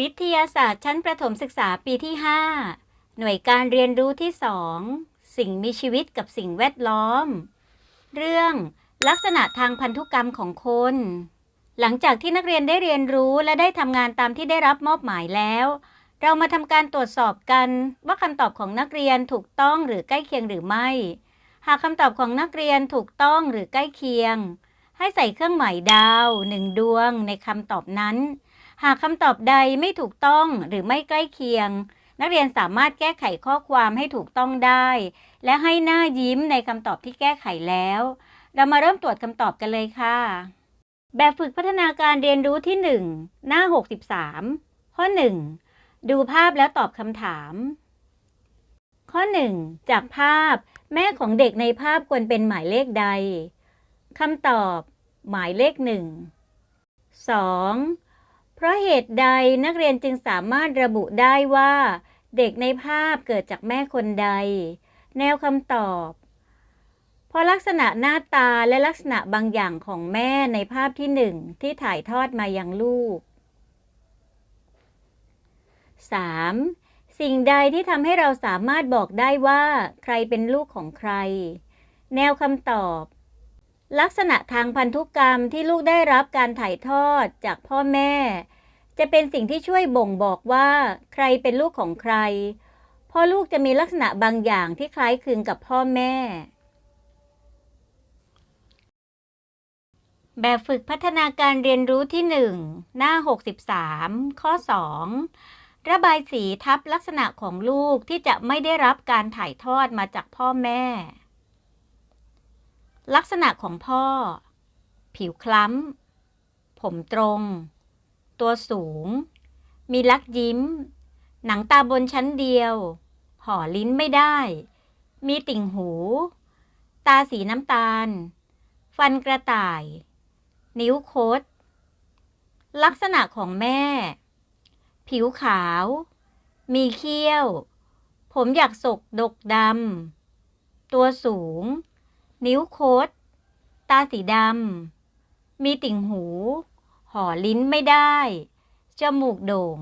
วิทยาศาสตร์ชั้นประถมศึกษาปีที่ 5 หน่วยการเรียนรู้ที่ 2 สิ่งมีชีวิตกับสิ่งแวดล้อม เรื่องลักษณะทางพันธุกรรมของคน หลังจากที่นักเรียนได้เรียนรู้และได้ทำงานตามที่ได้รับมอบหมายแล้ว เรามาทำการตรวจสอบกันว่าคำตอบของนักเรียนถูกต้องหรือใกล้เคียงหรือไม่ หากคำตอบของนักเรียนถูกต้องหรือใกล้เคียง ให้ใส่เครื่องหมายดาวหนึ่งดวงในคำตอบนั้น หากคำตอบใดไม่ถูกต้องหรือไม่ใกล้เคียง นักเรียนสามารถแก้ไขข้อความให้ถูกต้องได้ และให้หน้ายิ้มในคำตอบที่แก้ไขแล้ว เรามาเริ่มตรวจคำตอบกันเลยค่ะ แบบฝึกพัฒนาการเรียนรู้ที่ 1 หน้า 63 ข้อ 1 ดูภาพแล้วตอบคำถาม ข้อ 1 จากภาพ แม่ของเด็กในภาพควรเป็นหมายเลขใดคำตอบ หมายเลขหนึ่ง 2. เพราะเหตุใดนักเรียนจึงสามารถระบุได้ว่า เด็กในภาพเกิดจากแม่คนใด แนวคำตอบพราะลักษณะหน้าตาและลักษณะบางอย่างของแม่ในภาพที่หนึ่งที่ถ่ายทอดมายังลูก 3. สิ่งใดที่ทำให้เราสามารถบอกได้ว่า ใครเป็นลูกของใคร แนวคำตอบ ลักษณะทางพันธุกรรมที่ลูกได้รับการถ่ายทอดจากพ่อแม่ จะเป็นสิ่งที่ช่วยบ่งบอกว่า ใครเป็นลูกของใครพราะลูกจะมีลักษณะบางอย่างที่คล้ายคลึงกับพ่อแม่ แบบฝึกพัฒนาการเรียนรู้ที่ 1 หน้า 63 ข้อ 2 ระบายสีทับลักษณะของลูกที่จะไม่ได้รับการถ่ายทอดมาจากพ่อแม่ ลักษณะของพ่อ ผิวคล้ำ ผมตรง ตัวสูง มีลักยิ้ม หนังตาบนชั้นเดียว ห่อลิ้นไม่ได้ มีติ่งหู ตาสีน้ำตาล ฟันกระต่าย นิ้วโคดลักษณะของแม่ ผิวขาว มีเขี้ยว ผมอยากศกดกดำ ตัวสูง นิ้วโคดตาสีดำ มีติ่งหู ห่อลิ้นไม่ได้ จมูกโด่ง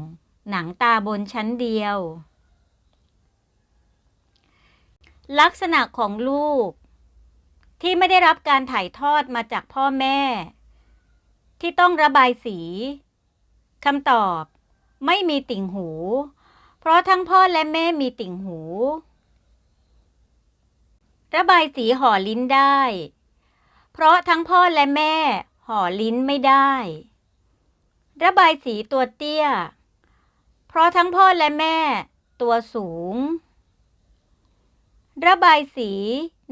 หนังตาบนชั้นเดียว ลักษณะของลูก ที่ไม่ได้รับการถ่ายทอดมาจากพ่อแม่ ที่ต้องระบายสีคำตอบ ไม่มีติ่งหู เพราะทั้งพ่อและแม่มีติ่งหู ระบายสีห่อลิ้นได้ เพราะทั้งพ่อและแม่ห่อลิ้นไม่ได้ ระบายสีตัวเตี้ย เพราะทั้งพ่อและแม่ตัวสูง ระบายสี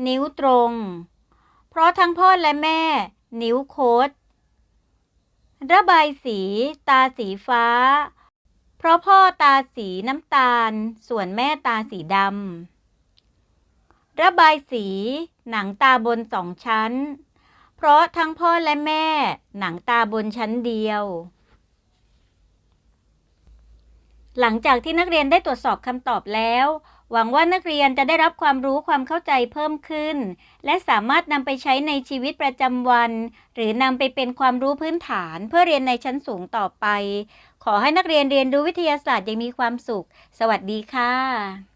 นิ้วตรง เพราะทั้งพ่อและแม่ นิ้วโคดระบายสี ตาสีฟ้า เพราะพ่อตาสีน้ำตาล ส่วนแม่ตาสีดำ ระบายสีหนังตาบนสองชั้น เพราะทั้งพ่อและแม่หนังตาบนชั้นเดียว หลังจากที่นักเรียนได้ตรวจสอบคำตอบแล้ว หวังว่านักเรียนจะได้รับความรู้ความเข้าใจเพิ่มขึ้น และสามารถนำไปใช้ในชีวิตประจำวัน หรือนำไปเป็นความรู้พื้นฐานเพื่อเรียนในชั้นสูงต่อไป ขอให้นักเรียนเรียนรู้วิทยาศาสตร์อย่างมีความสุข สวัสดีค่ะ